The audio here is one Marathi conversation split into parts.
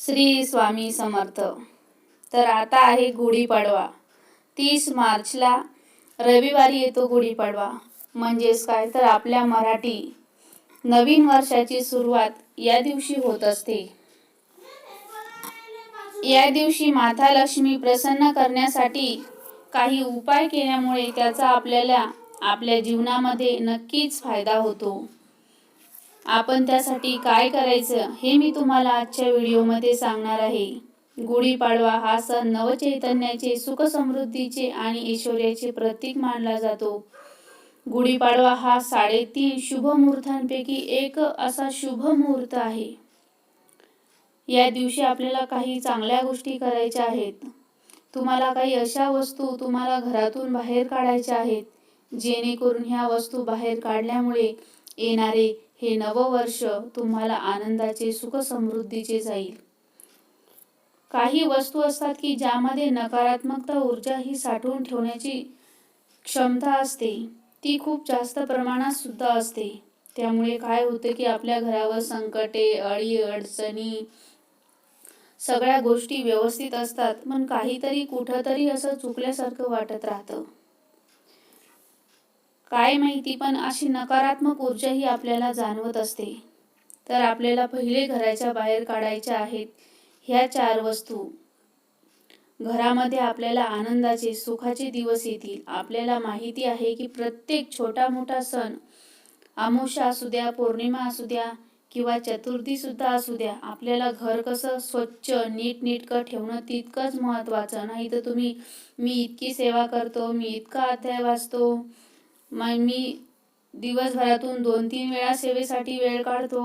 श्री स्वामी समर्थ. तर आता आहे गुढीपाडवा तीस मार्चला रविवारी येतो गुढीपाडवा म्हणजेच काय? तर आपल्या मराठी नवीन वर्षाची सुरुवात या दिवशी होत असते. या दिवशी माता लक्ष्मी प्रसन्न करण्यासाठी काही उपाय केल्यामुळे त्याचा आपल्याला आपल्या जीवनामध्ये नक्कीच फायदा होतो. आपण त्यासाठी काय करायचं हे मी तुम्हाला आजच्या व्हिडिओमध्ये सांगणार आहे. गुढीपाडवा हा सण नवचैतन्याचे सुख समृद्धीचे आणि ऐश्वर्याचे प्रतीक मानला जातो. गुढीपाडवा हा साडेतीन शुभ मुहूर्तांपैकी एक असा शुभ मुहूर्त आहे. या दिवशी आपल्याला काही चांगल्या गोष्टी करायच्या आहेत. तुम्हाला काही अशा वस्तू तुम्हाला घरातून बाहेर काढायच्या आहेत. जेणेकरून ह्या वस्तू बाहेर काढल्यामुळे येणारे हे नववर्ष तुम्हाला आनंदाचे सुख समृद्धीचे जाईल. काही वस्तू असतात की ज्यामध्ये नकारात्मकता ऊर्जा ही साठवून ठेवण्याची क्षमता असते. ती खूप जास्त प्रमाणात सुद्धा असते. त्यामुळे काय होते की आपल्या घरावर संकटे अळी अडचणी सगळ्या गोष्टी व्यवस्थित असतात पण काहीतरी कुठंतरी असं चुकल्यासारखं वाटत राहतं. काय माहिती पण अशी नकारात्मक ऊर्जा ही आपल्याला जाणवत असते. तर आपल्याला पहिले घराच्या बाहेर काढायच्या आहेत ह्या चार वस्तू. घरामध्ये आपल्याला आनंदाचे सुखाचे दिवस येतील. आपल्याला माहिती आहे की प्रत्येक छोटा मोठा सण आमोशा असू द्या पौर्णिमा असू द्या किंवा चतुर्थी सुद्धा असू द्या आपल्याला घर कसं स्वच्छ नीटनीटकं ठेवणं तितकंच महत्त्वाचं. नाही तर तुम्ही मी इतकी सेवा करतो मी इतका अध्याय वाचतो मग मी दिवसभरातून दोन तीन वेळा सेवेसाठी वेळ काढतो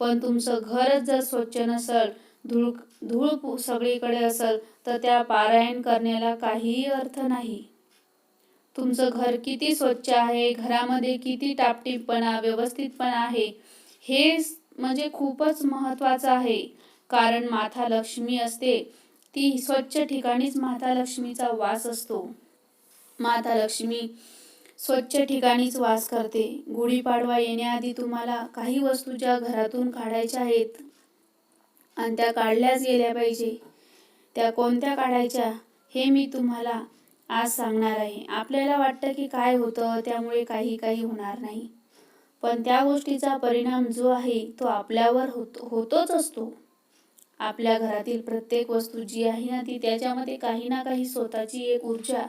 पण तुमचं घरच जर स्वच्छ नसल धूळ धूळ सगळीकडे असेल तर त्या पारायण करण्याला काहीही अर्थ नाही. तुमचं घर किती स्वच्छ आहे घरामध्ये किती टापटीपणा व्यवस्थितपणा आहे हे म्हणजे खूपच महत्त्वाचं आहे. कारण माता लक्ष्मी असते ती स्वच्छ ठिकाणीच माता लक्ष्मीचा वास असतो. माता लक्ष्मी स्वच्छ ठिकाणीच वास करते. गुढीपाडवा येण्याआधी तुम्हाला काही वस्तू ज्या घरातून काढायच्या आहेत आणि त्या काढल्याच गेल्या पाहिजे. त्या कोणत्या काढायच्या हे मी तुम्हाला आज सांगणार आहे. आपल्याला वाटतं की काय होतं त्यामुळे काही काही होणार नाही. पण त्या गोष्टीचा परिणाम जो आहे तो आपल्यावर होतो होतोच असतो. आपल्या घरातील प्रत्येक वस्तू जी आहे ना ती त्याच्यामध्ये काही ना काही स्वतःची एक ऊर्जा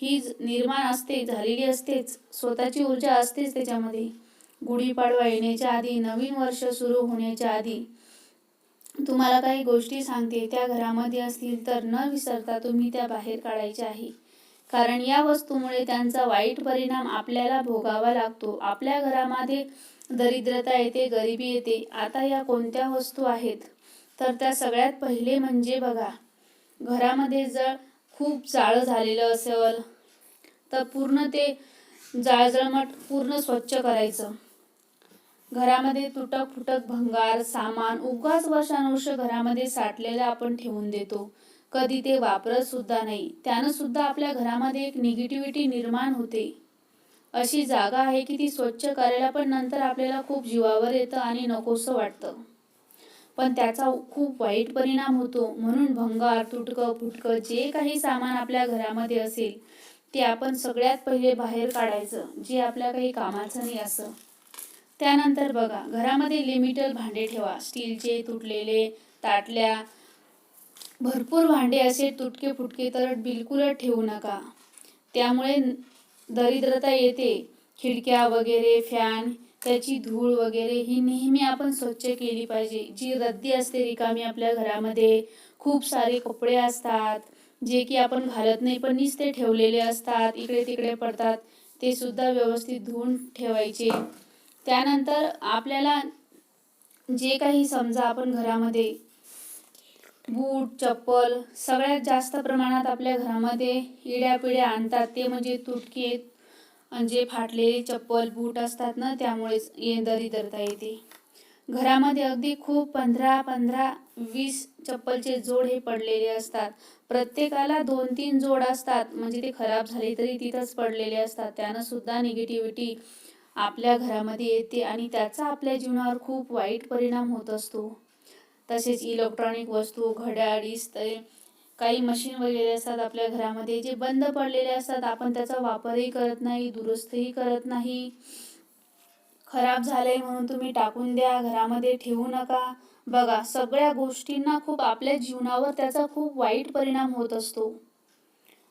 ही निर्माण असते झालेली असतेच. स्वतःची ऊर्जा असतेच त्याच्यामध्ये. गुढीपाडवा येण्याच्या आधी नवीन वर्ष सुरू होण्याच्या आधी. तुम्हाला काही गोष्टी सांगते. त्या घरामध्ये असतील तर न विसरता तुम्ही त्या बाहेर काढायच्या आहे. कारण या वस्तूमुळे त्यांचा वाईट परिणाम आपल्याला भोगावा लागतो. आपल्या घरामध्ये दरिद्रता येते गरिबी येते. आता या कोणत्या वस्तू आहेत? तर त्या सगळ्यात पहिले म्हणजे बघा. घरामध्ये जर खूप जाळं झालेलं असेल तर पूर्ण ते जाळजळमट पूर्ण स्वच्छ करायचं. घरामध्ये तुटक फुटक भंगार सामान उगाच वर्षानुवर्ष घरामध्ये साठलेलं आपण ठेवून देतो. कधी ते वापरत सुद्धा नाही. त्यानं सुद्धा आपल्या घरामध्ये एक निगेटिव्हिटी निर्माण होते. अशी जागा आहे की ती स्वच्छ करायला पण नंतर आपल्याला खूप जीवावर येतं आणि नकोसं वाटतं. पण त्याचा खूप वाईट परिणाम होतो. म्हणून भंगार तुटकं फुटकं जे काही सामान आपल्या घरामध्ये असेल ते आपण सगळ्यात पहिले बाहेर काढायचं जे आपल्या काही कामाचं नाही असं. त्यानंतर बघा घरामध्ये लिमिटेड भांडे ठेवा. स्टीलचे तुटलेले ताटल्या. भरपूर भांडे असे तुटके फुटके तर बिलकुलच ठेवू नका. त्यामुळे दरिद्रता येते. खिडक्या वगैरे फॅन त्याची धूळ वगैरे ही नेहमी आपण स्वच्छ केली पाहिजे. जी रद्दी असते रिकामी आपल्या घरामध्ये खूप सारे कपडे असतात जे की आपण घालत नाही पण नुसते ठेवलेले असतात इकडे तिकडे पडतात ते सुद्धा व्यवस्थित धुवून ठेवायचे. त्यानंतर आपल्याला जे काही समजा आपण घरामध्ये बूट चप्पल सगळ्यात जास्त प्रमाणात आपल्या घरामध्ये इड्या पिड्या आणतात ते म्हणजे तुटके जे फाटलेले चप्पल बूट असतात ना त्यामुळेच ये धरता येते. घरामध्ये अगदी खूप पंधरा पंधरा वीस चप्पलचे जोड हे पडलेले असतात. प्रत्येकाला दोन तीन जोड असतात. म्हणजे ते खराब झाले तरी तिथंच पडलेले असतात. त्यानं सुद्धा निगेटिव्हिटी आपल्या घरामध्ये येते आणि त्याचा आपल्या जीवनावर खूप वाईट परिणाम होत असतो. तसेच इलेक्ट्रॉनिक वस्तू घड्याळ इस्त्री काही मशीन वगैरे असतात आपल्या घरामध्ये जे बंद पडलेले असतात आपण त्याचा वापरही करत नाही दुरुस्तही करत नाही. खराब झालंय म्हणून तुम्ही टाकून द्या घरामध्ये ठेवू नका. बघा सगळ्या गोष्टींना खूप आपल्या जीवनावर त्याचा खूप वाईट परिणाम होत असतो.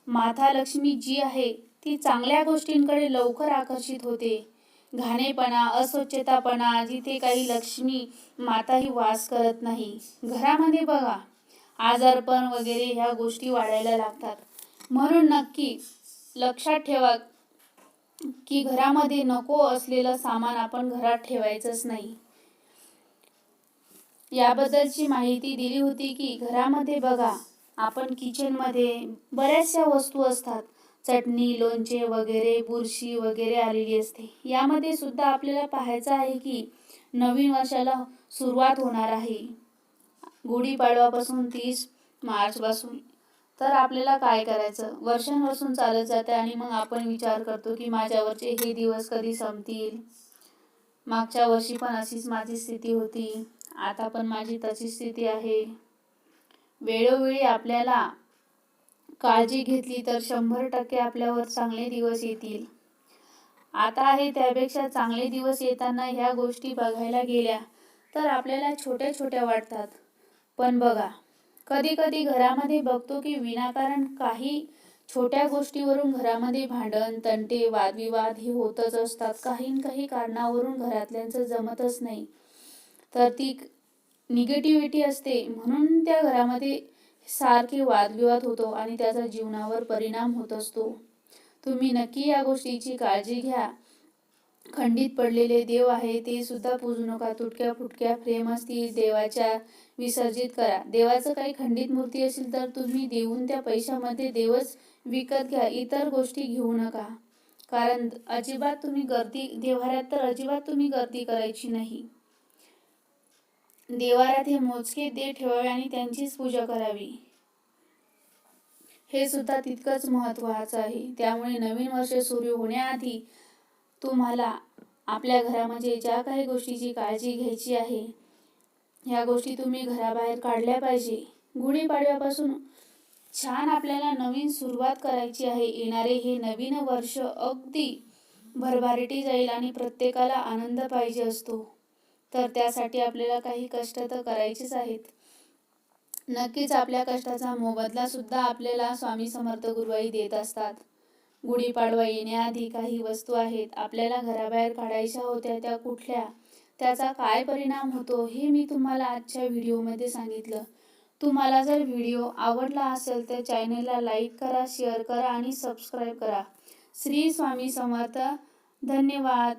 माता लक्ष्मी जी आहे ती चांगल्या गोष्टींकडे लवकर आकर्षित होते. घाणेपणा अस्वच्छतापणा जिथे काही लक्ष्मी माताही वास करत नाही. घरामध्ये बघा आजारपण वगैरे ह्या गोष्टी वाढायला लागतात. म्हणून नक्की लक्षात ठेवा की घरामध्ये नको असलेलं सामान आपण घरात ठेवायचंच नाही. याबद्दलची माहिती दिली होती की घरामध्ये बघा आपण किचनमध्ये बऱ्याचशा वस्तू असतात. चटणी लोणचे वगैरे बुरशी वगैरे आलेली असते. यामध्ये सुद्धा आपल्याला पाहायचं आहे की नवीन वर्षाला सुरुवात होणार आहे. गुढीपाडवापासून तीस मार्चपासून. तर आपल्याला काय करायचं? वर्षांपासून चालत जाते आणि मग आपण विचार करतो की माझ्यावरचे हे दिवस कधी संपतील? मागच्या वर्षी पण अशीच माझी स्थिती होती. आता पण माझी तशी स्थिती आहे. वेळोवेळी आपल्याला काळजी घेतली तर शंभर टक्के आपल्यावर चांगले दिवस येतील. आता आहे त्यापेक्षा चांगले दिवस येताना ह्या गोष्टी बघायला गेल्या तर आपल्याला छोट्या छोट्या वाटतात. पण बघा कधी कधी घरामध्ये बघतो की विनाकारण काही छोट्या गोष्टीवरून घरामध्ये भांडण तंटे वादविवाद हे होतच असतात. काही न काही कारणावरून घरातल्यांचं जमतच नाही. तर ती निगेटिव्हिटी असते. म्हणून त्या घरामध्ये सारखे वादविवाद होतो आणि त्याचा जीवनावर परिणाम होत असतो. तुम्ही नक्की या गोष्टीची काळजी घ्या. खंडित पडलेले देव आहे ते सुद्धा पूजू नका. तुटक्या फुटक्या फ्रेम असतील देवाच्या. विसर्जित करा. देवाचं काही खंडित मूर्ती असेल तर तुम्ही देऊन त्या पैशामध्ये देवच विकत घ्या. इतर गोष्टी घेऊ नका. कारण अजिबात तुम्ही गर्दी देवाऱ्यात तर अजिबात तुम्ही गर्दी करायची नाही. देवाऱ्यात हे मोजके देव ठेवावे आणि त्यांचीच पूजा करावी. हे सुद्धा तितकंच महत्त्वाचं आहे. त्यामुळे नवीन वर्ष सुरू होण्याआधी तुम्हाला आपल्या घरामध्ये म्हणजे ज्या काही गोष्टीची काळजी घ्यायची आहे ह्या गोष्टी तुम्ही घराबाहेर काढल्या पाहिजे. गुढीपाडव्यापासून छान आपल्याला नवीन सुरुवात करायची आहे. येणारे हे नवीन वर्ष अगदी भरभारटी जाईल आणि प्रत्येकाला आनंद पाहिजे असतो. तर त्यासाठी आपल्याला काही कष्ट तर करायचेच आहेत. नक्कीच आपल्या कष्टाचा मोबदला सुद्धा आपल्याला स्वामी समर्थ गुरुवाई देत असतात. गुढीपाडवा येण्याआधी काही वस्तू आहेत. आपल्याला घराबाहेर काढायच्या होत्या त्या कुठल्या? त्याचा काय परिणाम होतो हे मी तुम्हाला आजच्या व्हिडिओमध्ये सांगितलं. तुम्हाला जर व्हिडिओ आवडला असेल तर चॅनलला लाईक करा शेअर करा आणि सबस्क्राईब करा. श्री स्वामी समर्थ. धन्यवाद.